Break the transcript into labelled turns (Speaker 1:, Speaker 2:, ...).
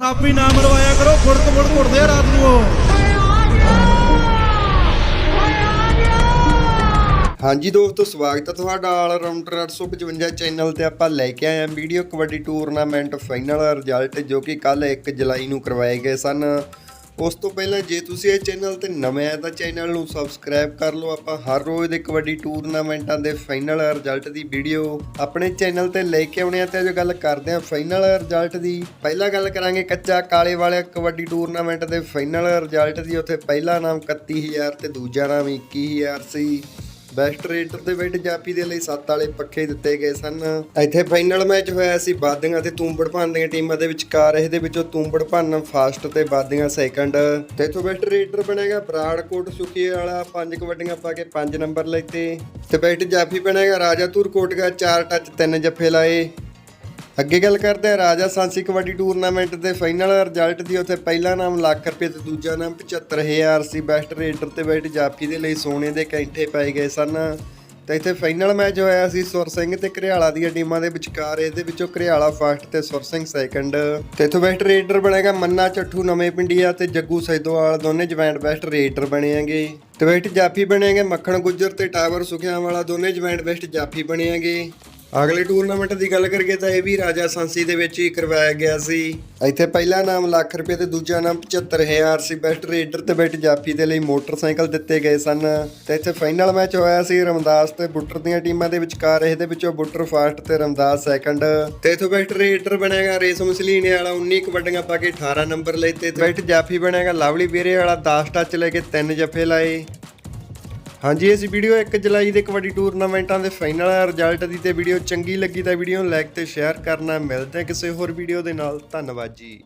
Speaker 1: ਥਾਪੀ ਨਾ ਮਰਵਾਇਆ ਕਰੋ ਫੁੜਕ ਫੁੜਕ ਉੱਠਦੇ ਆ ਰਾਤ ਨੂੰ
Speaker 2: ਹਾਂਜੀ ਦੋਸਤੋ, ਸਵਾਗਤ ਹੈ ਤੁਹਾਡਾ ਆਲ ਰਾਉਂਡਰ 855 ਚੈਨਲ ਤੇ ਆਪਾਂ ਲੈ ਕੇ ਆਏ ਹਾਂ video kabaddi tournament final result ਜੋ ਕਿ ਕੱਲ 1 ਜੁਲਾਈ ਨੂੰ ਕਰਵਾਏ ਗਏ ਸਨ। ਉਸ ਤੋਂ ਪਹਿਲਾਂ ਜੇ ਤੁਸੀਂ ਇਹ ਚੈਨਲ ਤੇ ਨਵੇਂ ਆ ਤਾਂ ਚੈਨਲ ਨੂੰ ਸਬਸਕ੍ਰਾਈਬ ਕਰ ਲਓ। ਆਪਾਂ ਹਰ ਰੋਜ਼ ਦੇ ਕਬੱਡੀ ਟੂਰਨਾਮੈਂਟਾਂ ਦੇ ਫਾਈਨਲ ਰਿਜ਼ਲਟ ਦੀ ਵੀਡੀਓ ਆਪਣੇ ਚੈਨਲ ਤੇ ਲੈ ਕੇ ਆਉਣੇ ਆ ਤੇ ਜੋ ਗੱਲ ਕਰਦੇ ਆ ਫਾਈਨਲ ਰਿਜ਼ਲਟ ਦੀ। ਪਹਿਲਾਂ ਗੱਲ ਕਰਾਂਗੇ ਕੱਚਾ ਕਾਲੇ ਵਾਲੇ ਕਬੱਡੀ ਟੂਰਨਾਮੈਂਟ ਦੇ ਫਾਈਨਲ ਰਿਜ਼ਲਟ ਦੀ। ਉੱਥੇ ਪਹਿਲਾ ਨਾਮ 31000 ਤੇ ਦੂਜਾ ਨਾਮ 21000 ਸੀ। ਬੈਸਟ ਰੇਟਰ ਦੇ ਵਿੱਚ ਜਾਪੀ ਦੇ ਲਈ ਸੱਤ ਵਾਲੇ ਪੱਖੇ ਦਿੱਤੇ ਗਏ ਸਨ। ਇੱਥੇ ਫਾਈਨਲ ਮੈਚ ਹੋਇਆ ਸੀ। ਬਾਦੀਆਂ ਤੇ ਤੂੰਬੜ ਭਾਨ ਦੀਆਂ ਟੀਮਾਂ ਦੇ ਵਿਚਕਾਰ ਇਹਦੇ ਵਿੱਚੋਂ ਤੂੰਬੜ ਭੰਨ, ਫਾਸਟ ਤੇ ਬਾਦੀਆਂ ਸੈਕੰਡ। ਤੇ ਇਥੋਂ ਬੈਸਟ ਰੇਟਰ ਬਣੇਗਾ ਬਰਾੜਕੋਟ ਸੁਖੀ ਵਾਲਾ ਪੰਜ ਕਬੱਡੀਆਂ ਪਾ ਕੇ 5 ਨੰਬਰ ਲੈਤੇ ਤੇ ਬੈਟ ਜਾਫੀ ਬਣੇਗਾ ਰਾਜਾ ਧੂਰ ਕੋਟਗਾ। 4 ਟੱਚ 3 ਜੱਫੇ ਲਾਏ। ਅੱਗੇ ਗੱਲ ਕਰਦੇ ਆ ਰਾਜਾ ਸਾਂਸੀ ਕਬੱਡੀ ਟੂਰਨਾਮੈਂਟ ਦੇ ਫਾਈਨਲ ਰਿਜ਼ਲਟ ਦੀ। ਉੱਥੇ ਪਹਿਲਾ ਨਾਮ ਲੱਖ ਰੁਪਏ ਤੇ ਦੂਜਾ ਨਾਮ 75000 ਸੀ। ਬੈਸਟ ਰੇਡਰ ਤੇ ਬੈਸਟ ਜਾਫੀ ਦੇ ਲਈ ਸੋਨੇ ਦੇ ਕੈਂਠੇ ਪਾਏ ਗਏ ਸਨ। ਤੇ ਇੱਥੇ ਫਾਈਨਲ ਮੈਚ ਹੋਇਆ ਸੀ ਸੁਰ ਸਿੰਘ ਤੇ ਘਰਿਆਲਾ ਦੀਆਂ ਟੀਮਾਂ ਦੇ ਵਿਚਕਾਰ। ਇਹਦੇ ਵਿੱਚੋਂ ਘਰਿਆਲਾ ਫਸਟ ਤੇ ਸੁਰ ਸਿੰਘ ਸੈਕੰਡ ਤੇ ਇੱਥੋਂ ਬੈਸਟ ਰੇਡਰ ਬਣੇਗਾ ਮੰਨਾ ਚੱਠੂ, ਨਵੇਂ ਪਿੰਡੀਆ ਤੇ ਜੱਗੂ ਸੈਦੋਵਾਲ ਦੋਨੇ ਜੁਆਇੰਟ ਬੈਸਟ ਰੇਡਰ ਬਣੇਗੇ। ਤੇ ਬੈਸਟ ਜਾਫੀ ਬਣੇਗੇ ਮੱਖਣ ਗੁੱਜਰ ਤੇ ਟਾਵਰ ਸੁਖਿਆਂ ਵਾਲਾ ਦੋਨੇ ਜੁਆਇੰਟ ਬੈਸਟ ਜਾਫੀ ਬਣੇਗੇ। ਅਗਲੇ ਟੂਰਨਾਮੈਂਟ ਦੀ ਗੱਲ ਕਰੀਏ ਤਾਂ ਇਹ ਵੀ ਰਾਜਾ ਸਾਂਸੀ ਦੇ ਵਿੱਚ ਹੀ ਕਰਵਾਇਆ ਗਿਆ ਸੀ। ਇੱਥੇ ਪਹਿਲਾ ਨਾਮ ਲੱਖ ਰੁਪਏ ਤੇ ਦੂਜਾ ਨਾਮ 75000 ਸੀ। ਬੈਸਟ ਰੇਡਰ ਤੇ ਬੈਸਟ ਜਾਫੀ ਦੇ ਲਈ ਮੋਟਰਸਾਈਕਲ ਦਿੱਤੇ ਗਏ ਸਨ ਤੇ ਇੱਥੇ ਫਾਈਨਲ ਮੈਚ ਹੋਇਆ ਸੀ। ਰਮਦਾਸ ਤੇ ਬੁੱਟਰ ਦੀਆਂ ਟੀਮਾਂ ਦੇ ਵਿਚਕਾਰ ਇਹਦੇ ਵਿੱਚੋਂ ਬੁੱਟਰ ਫਾਸਟ ਤੇ ਰਮਦਾਸ ਸੈਕੰਡ। ਤੇ ਇਥੋਂ ਬੈਸਟ ਰੇਡਰ ਬਣੇਗਾ ਰੇਸ਼ਮ ਸਲੀਨੇ ਵਾਲਾ। 19 ਕਬੱਡੀਆਂ ਪਾ ਕੇ 18 ਨੰਬਰ ਲਏ ਤੇ ਬੈਸਟ ਜਾਫੀ ਬਣੇਗਾ ਲਵਲੀ ਵੀਰੇ ਵਾਲਾ 10 ਟੱਚ ਲੈ ਕੇ 3 ਜੱਫੇ ਲਾਏ। ਹਾਂਜੀ ਇਸ ਵੀਡੀਓ 1 ਜੁਲਾਈ ਦੇ ਕਬੱਡੀ ਟੂਰਨਾਮੈਂਟਾਂ ਦੇ ਫਾਈਨਲ ਰਿਜ਼ਲਟ ਦੀ ਤੇ ਵੀਡੀਓ ਚੰਗੀ ਲੱਗੀ ਤਾਂ ਵੀਡੀਓ ਨੂੰ ਲਾਈਕ ਤੇ ਸ਼ੇਅਰ ਕਰਨਾ। ਮਿਲਦੇ ਹਾਂ ਕਿਸੇ ਹੋਰ ਵੀਡੀਓ ਦੇ ਨਾਲ। ਧੰਨਵਾਦ ਜੀ।